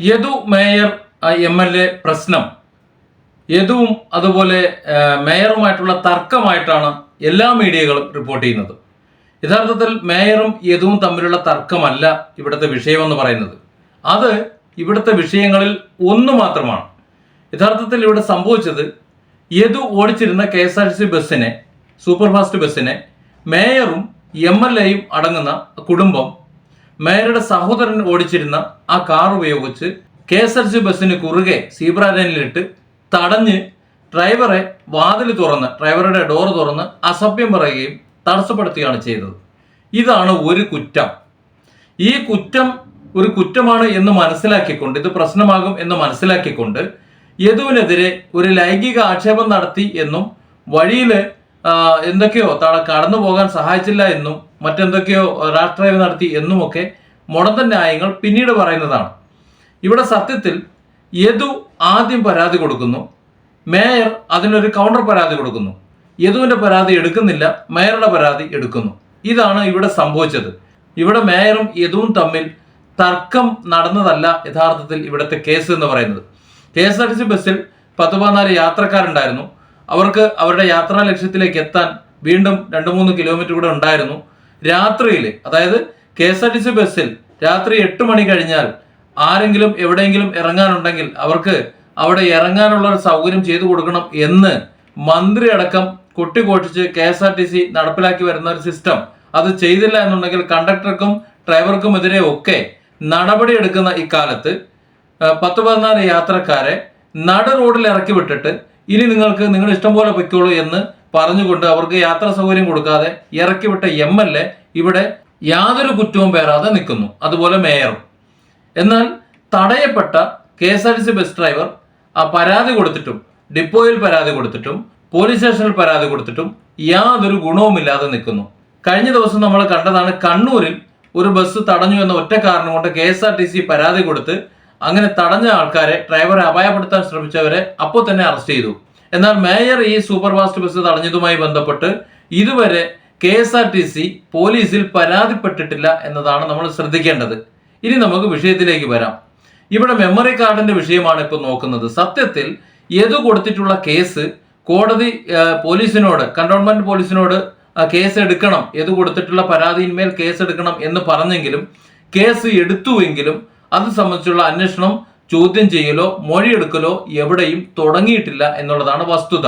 Yadu mayor M L A പ്രശ്നം. യദുവും അതുപോലെ മേയറുമായിട്ടുള്ള തർക്കമായിട്ടാണ് എല്ലാ മീഡിയകളും റിപ്പോർട്ട് ചെയ്യുന്നത്. യഥാർത്ഥത്തിൽ മേയറും യദുവും തമ്മിലുള്ള തർക്കമല്ല ഇവിടുത്തെ വിഷയമെന്ന് പറയുന്നത്. അത് ഇവിടുത്തെ വിഷയങ്ങളിൽ ഒന്ന് മാത്രമാണ്. യഥാർത്ഥത്തിൽ ഇവിടെ സംഭവിച്ചത് യദു ഓടിച്ചിരുന്ന കെ എസ് ആർ സി ബസ്സിനെ സൂപ്പർ ഫാസ്റ്റ് ബസ്സിനെ മേയറും എം എൽ എയും അടങ്ങുന്ന കുടുംബം മേയറുടെ സഹോദരൻ ഓടിച്ചിരുന്ന ആ കാർ ഉപയോഗിച്ച് കെ എസ് ആർ സി ബസ്സിന് കുറുകെ സീബ്ര ലൈനിലിട്ട് തടഞ്ഞ് ഡ്രൈവറെ വാതിൽ തുറന്ന് ഡ്രൈവറുടെ ഡോർ തുറന്ന് അസഭ്യം പറയുകയും തടസ്സപ്പെടുത്തുകയാണ് ചെയ്തത്. ഇതാണ് ഒരു കുറ്റം. ഈ കുറ്റം ഒരു കുറ്റമാണ് എന്ന് മനസ്സിലാക്കിക്കൊണ്ട് ഇത് പ്രശ്നമാകും എന്ന് മനസ്സിലാക്കിക്കൊണ്ട് യദുവിനെതിരെ ഒരു ലൈംഗിക ആക്ഷേപം നടത്തി എന്നും വഴിയിൽ എന്തൊക്കെയോ താളെ കടന്നു പോകാൻ സഹായിച്ചില്ല എന്നും മറ്റെന്തൊക്കെയോ രാഷ്ട്രീയം നടത്തി എന്നുമൊക്കെ മുടന്ത ന്യായങ്ങൾ പിന്നീട് പറയുന്നതാണ്. ഇവിടെ സത്യത്തിൽ യദു ആദ്യം പരാതി കൊടുക്കുന്നു മേയർ അതിനൊരു കൗണ്ടർ പരാതി കൊടുക്കുന്നു യദുവിന്റെ പരാതി എടുക്കുന്നില്ല മേയറുടെ പരാതി എടുക്കുന്നു. ഇതാണ് ഇവിടെ സംഭവിച്ചത്. ഇവിടെ മേയറും യദുവും തമ്മിൽ തർക്കം നടന്നതല്ല യഥാർത്ഥത്തിൽ ഇവിടുത്തെ കേസ് എന്ന് പറയുന്നത്. K S R T C ബസ്സിൽ പത്ത് പതിനാല് യാത്രക്കാരുണ്ടായിരുന്നു. അവർക്ക് അവരുടെ യാത്രാ ലക്ഷ്യത്തിലേക്ക് എത്താൻ വീണ്ടും രണ്ട് മൂന്ന് കിലോമീറ്റർ കൂടെ ഉണ്ടായിരുന്നു. രാത്രിയിൽ അതായത് K S R T C ബസ്സിൽ രാത്രി എട്ട് മണി കഴിഞ്ഞാൽ ആരെങ്കിലും എവിടെയെങ്കിലും ഇറങ്ങാനുണ്ടെങ്കിൽ അവർക്ക് അവിടെ ഇറങ്ങാനുള്ള ഒരു സൗകര്യം ചെയ്തു കൊടുക്കണം എന്ന് മന്ത്രി അടക്കം കൊട്ടിഘോഷിച്ച് K S R T C നടപ്പിലാക്കി വരുന്ന ഒരു സിസ്റ്റം അത് ചെയ്തില്ല എന്നുണ്ടെങ്കിൽ കണ്ടക്ടർക്കും ഡ്രൈവർക്കും ഡ്രൈവർക്കുമെതിരെ ഒക്കെ നടപടിയെടുക്കുന്ന ഇക്കാലത്ത് പത്ത് പതിനാല് യാത്രക്കാരെ നട റോഡിൽ ഇറക്കി വിട്ടിട്ട് ഇനി നിങ്ങൾക്ക് നിങ്ങൾ ഇഷ്ടം പോലെ പൊയ്ക്കോളൂ എന്ന് പറഞ്ഞുകൊണ്ട് അവർക്ക് യാത്രാ സൗകര്യം കൊടുക്കാതെ ഇറക്കി വിട്ട എം എൽ എ ഇവിടെ യാതൊരു കുറ്റവും പേരാതെ നിൽക്കുന്നു. അതുപോലെ മേയറും. എന്നാൽ തടയപ്പെട്ട K S R T C bus driver ആ പരാതി കൊടുത്തിട്ടും ഡിപ്പോയിൽ പരാതി കൊടുത്തിട്ടും പോലീസ് സ്റ്റേഷനിൽ പരാതി കൊടുത്തിട്ടും യാതൊരു ഗുണവുമില്ലാതെ നിൽക്കുന്നു. കഴിഞ്ഞ ദിവസം നമ്മൾ കണ്ടതാണ് കണ്ണൂരിൽ ഒരു ബസ് തടഞ്ഞു എന്ന ഒറ്റ കാരണം കൊണ്ട് K S R T C പരാതി കൊടുത്ത് അങ്ങനെ തടഞ്ഞ ആൾക്കാരെ ഡ്രൈവറെ അപായപ്പെടുത്താൻ ശ്രമിച്ചവരെ അപ്പോൾ തന്നെ അറസ്റ്റ് ചെയ്തു. എന്നാൽ മേയർ ഈ സൂപ്പർഫാസ്റ്റ് ബസ് തടഞ്ഞതുമായി ബന്ധപ്പെട്ട് ഇതുവരെ K S R T C പോലീസിൽ പരാതിപ്പെട്ടിട്ടില്ല എന്നതാണ് നമ്മൾ ശ്രദ്ധിക്കേണ്ടത്. ഇനി നമുക്ക് വിഷയത്തിലേക്ക് വരാം. ഇവിടെ മെമ്മറി കാർഡിന്റെ വിഷയമാണ് ഇപ്പോൾ നോക്കുന്നത്. സത്യത്തിൽ ഏതു കൊടുത്തിട്ടുള്ള കേസ് കോടതി പോലീസിനോട് കണ്ടോൺമെന്റ് പോലീസിനോട് കേസ് എടുക്കണം. ഏത് കൊടുത്തിട്ടുള്ള പരാതിയിന്മേൽ കേസ് എടുക്കണം എന്ന് പറഞ്ഞെങ്കിലും കേസ് എടുത്തുവെങ്കിലും അത് സംബന്ധിച്ചുള്ള അന്വേഷണം ചോദ്യം ചെയ്യലോ മൊഴിയെടുക്കലോ എവിടെയും തുടങ്ങിയിട്ടില്ല എന്നുള്ളതാണ് വസ്തുത.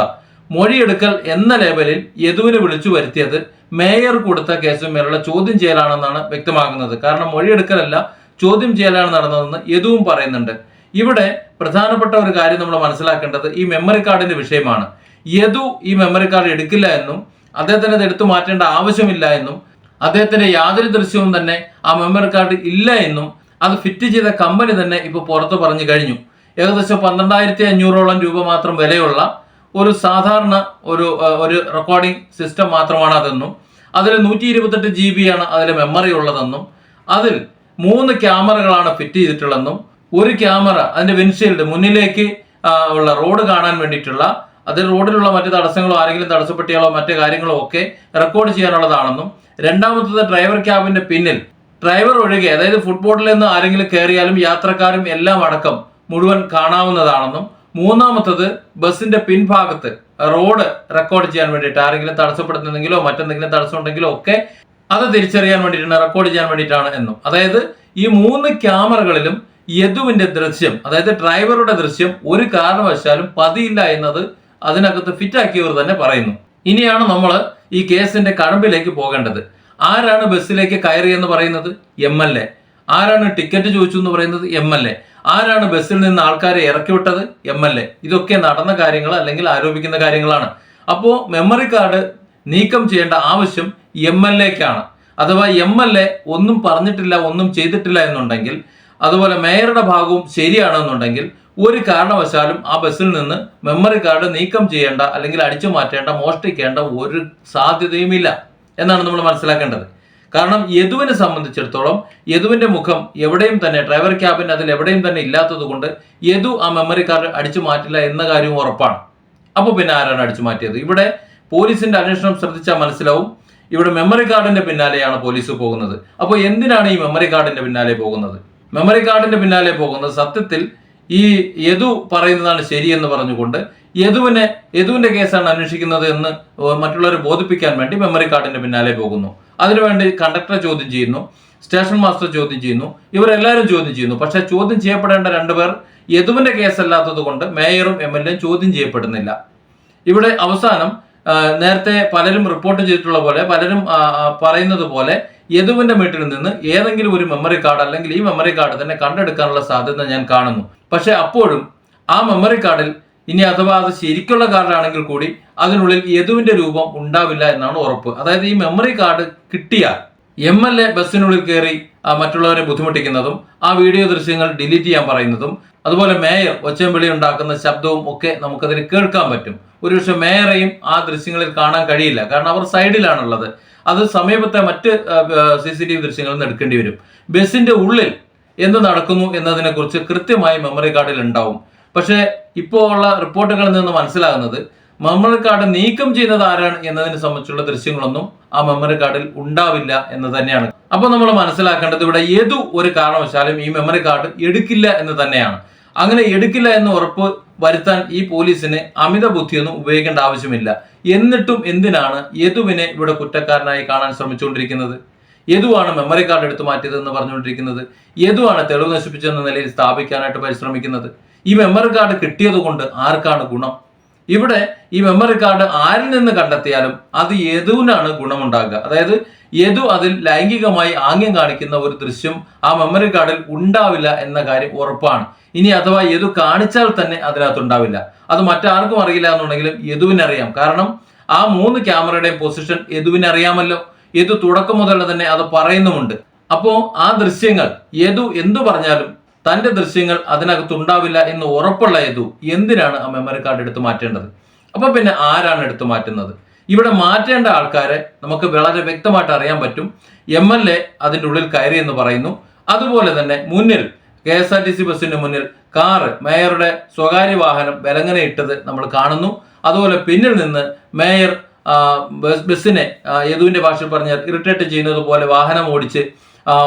മൊഴിയെടുക്കൽ എന്ന ലേബലിൽ യദുവിനെ വിളിച്ചു വരുത്തിയത് മേയർ കൊടുത്ത കേസുമേലുള്ള ചോദ്യം ചെയ്യലാണെന്നാണ് വ്യക്തമാകുന്നത്. കാരണം മൊഴിയെടുക്കലല്ല ചോദ്യം ചെയ്യലാണ് നടന്നതെന്ന് യദുവും പറയുന്നുണ്ട്. ഇവിടെ പ്രധാനപ്പെട്ട ഒരു കാര്യം നമ്മൾ മനസ്സിലാക്കേണ്ടത് ഈ മെമ്മറി കാർഡിന്റെ വിഷയമാണ്. യദു ഈ മെമ്മറി കാർഡ് എടുക്കില്ല എന്നും അദ്ദേഹത്തിന് അത് എടുത്തു മാറ്റേണ്ട ആവശ്യമില്ല എന്നും അദ്ദേഹത്തിന്റെ യാതൊരു ദൃശ്യവും തന്നെ ആ മെമ്മറി കാർഡ് ഇല്ല എന്നും അത് ഫിറ്റ് ചെയ്ത കമ്പനി തന്നെ ഇപ്പോൾ പുറത്തു പറഞ്ഞു കഴിഞ്ഞു. ഏകദേശം പന്ത്രണ്ടായിരത്തി അഞ്ഞൂറോളം രൂപ മാത്രം വിലയുള്ള ഒരു സാധാരണ ഒരു ഒരു റെക്കോർഡിംഗ് സിസ്റ്റം മാത്രമാണ് അതെന്നും അതിൽ നൂറ്റി ഇരുപത്തെട്ട് ജി ബി ആണ് അതിൽ മെമ്മറി ഉള്ളതെന്നും അതിൽ മൂന്ന് ക്യാമറകളാണ് ഫിറ്റ് ചെയ്തിട്ടുള്ളതെന്നും ഒരു ക്യാമറ അതിന്റെ വിൻഷീൽഡ് മുന്നിലേക്ക് ഉള്ള റോഡ് കാണാൻ വേണ്ടിയിട്ടുള്ള അതിൽ റോഡിലുള്ള മറ്റു തടസ്സങ്ങളോ ആരെങ്കിലും തടസ്സപ്പെട്ടിയാലോ മറ്റു കാര്യങ്ങളോ ഒക്കെ റെക്കോർഡ് ചെയ്യാനുള്ളതാണെന്നും രണ്ടാമത്തത് ഡ്രൈവർ ക്യാബിന്റെ പിന്നിൽ ഡ്രൈവർ ഒഴികെ അതായത് ഫുട്ബോട്ടിൽ നിന്ന് ആരെങ്കിലും കയറിയാലും യാത്രക്കാരും എല്ലാം അടക്കം മുഴുവൻ കാണാവുന്നതാണെന്നും മൂന്നാമത്തത് ബസിന്റെ പിൻഭാഗത്ത് റോഡ് റെക്കോർഡ് ചെയ്യാൻ വേണ്ടിയിട്ട് ആരെങ്കിലും തടസ്സപ്പെടുത്തുന്നെങ്കിലോ മറ്റെന്തെങ്കിലും തടസ്സം ഉണ്ടെങ്കിലോ ഒക്കെ അത് തിരിച്ചറിയാൻ വേണ്ടിയിട്ടാണ് റെക്കോർഡ് ചെയ്യാൻ വേണ്ടിയിട്ടാണ് എന്നും. അതായത് ഈ മൂന്ന് ക്യാമറകളിലും യദുവിന്റെ ദൃശ്യം അതായത് ഡ്രൈവറുടെ ദൃശ്യം ഒരു കാരണവശാലും പതിയില്ല എന്നത് അതിനകത്ത് ഫിറ്റാക്കിയവർ തന്നെ പറയുന്നു. ഇനിയാണ് നമ്മൾ ഈ കേസിന്റെ കടമ്പിലേക്ക് പോകേണ്ടത്. ആരാണ് ബസ്സിലേക്ക് കയറി എന്ന് പറയുന്നത്? എം എൽ എ ആരാണ് ടിക്കറ്റ് ചോദിച്ചു എന്ന് പറയുന്നത്? എം എൽ എ ആരാണ് ബസ്സിൽ നിന്ന് ആൾക്കാരെ ഇറക്കി വിട്ടത്? എം എൽ എ ഇതൊക്കെ നടന്ന കാര്യങ്ങൾ അല്ലെങ്കിൽ ആരോപിക്കുന്ന കാര്യങ്ങളാണ്. അപ്പോൾ മെമ്മറി കാർഡ് നീക്കം ചെയ്യേണ്ട ആവശ്യം എം എൽ എക്കാണ് അഥവാ എം എൽ എ ഒന്നും പറഞ്ഞിട്ടില്ല ഒന്നും ചെയ്തിട്ടില്ല എന്നുണ്ടെങ്കിൽ അതുപോലെ മേയറുടെ ഭാഗവും ശരിയാണെന്നുണ്ടെങ്കിൽ ഒരു കാരണവശാലും ആ ബസ്സിൽ നിന്ന് മെമ്മറി കാർഡ് നീക്കം ചെയ്യേണ്ട അല്ലെങ്കിൽ അടിച്ചു മാറ്റേണ്ട മോഷ്ടിക്കേണ്ട ഒരു സാധ്യതയുമില്ല. എന്നാണ് നമ്മൾ മനസ്സിലാക്കേണ്ടത്. കാരണം യദുവിനെ സംബന്ധിച്ചിടത്തോളം യദുവിന്റെ മുഖം എവിടെയും തന്നെ ഡ്രൈവർ ക്യാബിൻ അതിൽ എവിടെയും തന്നെ ഇല്ലാത്തത് കൊണ്ട് യദു ആ മെമ്മറി കാർഡ് അടിച്ചു മാറ്റില്ല എന്ന കാര്യവും ഉറപ്പാണ്. അപ്പോൾ പിന്നെ ആരാണ് അടിച്ചു മാറ്റിയത്? ഇവിടെ പോലീസിന്റെ അന്വേഷണം ശ്രദ്ധിച്ചാൽ മനസ്സിലാവും. ഇവിടെ മെമ്മറി കാർഡിന്റെ പിന്നാലെയാണ് പോലീസ് പോകുന്നത്. അപ്പോൾ എന്തിനാണ് ഈ മെമ്മറി കാർഡിന്റെ പിന്നാലെ പോകുന്നത്? മെമ്മറി കാർഡിന്റെ പിന്നാലെ പോകുന്നത് സത്യത്തിൽ ഈ യദു പറയുന്നതാണ് ശരിയെന്ന് പറഞ്ഞുകൊണ്ട് യദുവിനെ യദുവിന്റെ കേസാണ് അന്വേഷിക്കുന്നത് എന്ന് മറ്റുള്ളവരെ ബോധിപ്പിക്കാൻ വേണ്ടി മെമ്മറി കാർഡിന്റെ പിന്നാലെ പോകുന്നു. അതിനുവേണ്ടി കണ്ടക്ടറെ ചോദ്യം ചെയ്യുന്നു സ്റ്റേഷൻ മാസ്റ്റർ ചോദ്യം ചെയ്യുന്നു ഇവരെല്ലാവരും ചോദ്യം ചെയ്യുന്നു. പക്ഷെ ചോദ്യം ചെയ്യപ്പെടേണ്ട രണ്ടുപേർ യദുവിന്റെ കേസല്ലാത്തത് കൊണ്ട് മേയറും എം എൽ എയും ചോദ്യം ചെയ്യപ്പെടുന്നില്ല. ഇവിടെ അവസാനം നേരത്തെ പലരും റിപ്പോർട്ട് ചെയ്തിട്ടുള്ള പോലെ പലരും പറയുന്നത് പോലെ യദുവിന്റെ വീട്ടിൽ നിന്ന് ഏതെങ്കിലും ഒരു മെമ്മറി കാർഡ് അല്ലെങ്കിൽ ഈ മെമ്മറി കാർഡ് തന്നെ കണ്ടെടുക്കാനുള്ള സാധ്യത ഞാൻ കാണുന്നു. പക്ഷെ അപ്പോഴും ആ മെമ്മറി കാർഡിൽ ഇനി അഥവാ അത് ശരിക്കുള്ള കാർഡാണെങ്കിൽ കൂടി അതിനുള്ളിൽ യദുവിന്റെ രൂപം ഉണ്ടാവില്ല എന്നാണ് ഉറപ്പ്. അതായത് ഈ മെമ്മറി കാർഡ് കിട്ടിയാൽ എം എൽ എ ബസ്സിനുള്ളിൽ കയറി മറ്റുള്ളവരെ ബുദ്ധിമുട്ടിക്കുന്നതും ആ വീഡിയോ ദൃശ്യങ്ങൾ ഡിലീറ്റ് ചെയ്യാൻ പറയുന്നതും അതുപോലെ മേയർ ഒച്ചമ്പിളി ഉണ്ടാക്കുന്ന ശബ്ദവും ഒക്കെ നമുക്കതിൽ കേൾക്കാൻ പറ്റും. ഒരുപക്ഷെ മേയറെയും ആ ദൃശ്യങ്ങളിൽ കാണാൻ കഴിയില്ല. കാരണം അവർ സൈഡിലാണുള്ളത്. അത് സമീപത്തെ മറ്റ് സി സി ടി വി ദൃശ്യങ്ങളിൽ നിന്ന് എടുക്കേണ്ടി വരും. ബസ്സിന്റെ ഉള്ളിൽ എന്ത് നടക്കുന്നു എന്നതിനെക്കുറിച്ച് കൃത്യമായി മെമ്മറി കാർഡിൽ ഉണ്ടാവും. പക്ഷേ ഇപ്പോൾ ഉള്ള റിപ്പോർട്ടുകളിൽ നിന്ന് മനസ്സിലാകുന്നത് മെമ്മറി കാർഡ് നീക്കം ചെയ്യുന്നത് ആരാണ് എന്നതിനെ സംബന്ധിച്ചുള്ള ദൃശ്യങ്ങളൊന്നും ആ മെമ്മറി കാർഡിൽ ഉണ്ടാവില്ല എന്ന് തന്നെയാണ്. അപ്പോൾ നമ്മൾ മനസ്സിലാക്കേണ്ടത് ഇവിടെ ഏതു ഒരു കാരണവശാലും ഈ മെമ്മറി കാർഡ് എടുക്കില്ല എന്ന് തന്നെയാണ്. അങ്ങനെ എടുക്കില്ല എന്ന് ഉറപ്പ് വരുത്താൻ ഈ പോലീസിന് അമിത ബുദ്ധിയൊന്നും ഉപയോഗിക്കേണ്ട ആവശ്യമില്ല. എന്നിട്ടും എന്തിനാണ് യദുവിനെ ഇവിടെ കുറ്റക്കാരനായി കാണാൻ ശ്രമിച്ചുകൊണ്ടിരിക്കുന്നത്? യദുവാണ് മെമ്മറി കാർഡ് എടുത്തു മാറ്റിയതെന്ന് പറഞ്ഞുകൊണ്ടിരിക്കുന്നത്. യദുവാണ് തെളിവ് നശിപ്പിച്ചെന്ന നിലയിൽ സ്ഥാപിക്കാനായിട്ട് പരിശ്രമിക്കുന്നത്. ഈ മെമ്മറി കാർഡ് കിട്ടിയത് കൊണ്ട് ആർക്കാണ് ഗുണം? ഇവിടെ ഈ മെമ്മറി കാർഡ് ആരിൽ നിന്ന് കണ്ടെത്തിയാലും അത് യദുവിനാണ് ഗുണമുണ്ടാകുക. അതായത് യദു അതിൽ ലൈംഗികമായി ആംഗ്യം കാണിക്കുന്ന ഒരു ദൃശ്യം ആ മെമ്മറി കാർഡിൽ ഉണ്ടാവില്ല എന്ന കാര്യം ഉറപ്പാണ്. ഇനി അഥവാ യദു കാണിച്ചാൽ തന്നെ അതിനകത്ത് ഉണ്ടാവില്ല. അത് മറ്റാർക്കും അറിയില്ല എന്നുണ്ടെങ്കിലും യദുവിനറിയാം. കാരണം ആ മൂന്ന് ക്യാമറയുടെയും പൊസിഷൻ യദുവിനറിയാമല്ലോ. യദു തുടക്കം മുതൽ തന്നെ അത് പറയുന്നുമുണ്ട്. അപ്പോ ആ ദൃശ്യങ്ങൾ യദു എന്തു പറഞ്ഞാലും തന്റെ ദൃശ്യങ്ങൾ അതിനകത്ത് ഉണ്ടാവില്ല എന്ന് ഉറപ്പുള്ള യദു എന്തിനാണ് ആ മെമ്മറി കാർഡ് എടുത്തു മാറ്റേണ്ടത്? അപ്പൊ പിന്നെ ആരാണ് എടുത്തു മാറ്റുന്നത്? ഇവിടെ മാറ്റേണ്ട ആൾക്കാരെ നമുക്ക് വളരെ വ്യക്തമായിട്ട് അറിയാൻ പറ്റും. എം എൽ എ അതിന്റെ ഉള്ളിൽ കയറി എന്ന് പറയുന്നു. അതുപോലെ തന്നെ മുന്നിൽ K S R T C ബസ്സിന്റെ മുന്നിൽ കാറ് മേയറുടെ സ്വകാര്യ വാഹനം വിലങ്ങനെ ഇട്ടത് നമ്മൾ കാണുന്നു. അതുപോലെ പിന്നിൽ നിന്ന് മേയർ ബസ്സിനെ യദുവിന്റെ ഭാഷയിൽ പറഞ്ഞാൽ ഇറിറ്റേറ്റ് ചെയ്യുന്നത് പോലെ വാഹനം ഓടിച്ച്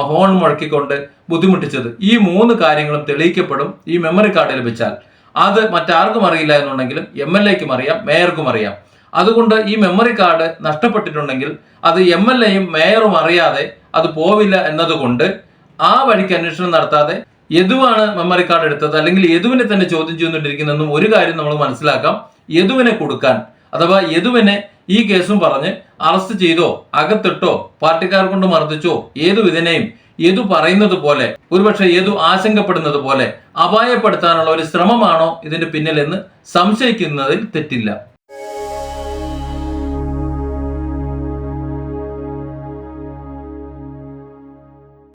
ഹോൺ മുഴക്കിക്കൊണ്ട് ബുദ്ധിമുട്ടിച്ചത്. ഈ മൂന്ന് കാര്യങ്ങളും തെളിയിക്കപ്പെടും ഈ മെമ്മറി കാർഡ് ലഭിച്ചാൽ. അത് മറ്റാർക്കും അറിയില്ല എന്നുണ്ടെങ്കിലും എം എൽ എക്കും അറിയാം മേയർക്കും അറിയാം. അതുകൊണ്ട് ഈ മെമ്മറി കാർഡ് നഷ്ടപ്പെട്ടിട്ടുണ്ടെങ്കിൽ അത് എം എൽ എയും മേയറും അറിയാതെ അത് പോവില്ല എന്നതുകൊണ്ട് ആ വഴിക്ക് അന്വേഷണം നടത്താതെ യദുവാണ് മെമ്മറി കാർഡ് എടുത്തത്. അല്ലെങ്കിൽ യദുവിനെ തന്നെ ചോദ്യം ചെയ്തുകൊണ്ടിരിക്കുന്നതെന്നും ഒരു കാര്യം നമ്മൾ മനസ്സിലാക്കാം. യദുവിനെ കൊടുക്കാൻ അഥവാ യദുവിനെ ഈ കേസും പറഞ്ഞ് അറസ്റ്റ് ചെയ്തോ അകത്തിട്ടോ പാർട്ടിക്കാർ കൊണ്ട് മർദ്ദിച്ചോ ഏതു വിധനെയും യദു പറയുന്നത് പോലെ ഒരുപക്ഷെ യദു ആശങ്കപ്പെടുന്നത് പോലെ അപായപ്പെടുത്താനുള്ള ഒരു ശ്രമമാണോ ഇതിന്റെ പിന്നിലെന്ന് സംശയിക്കുന്നതിൽ തെറ്റില്ല.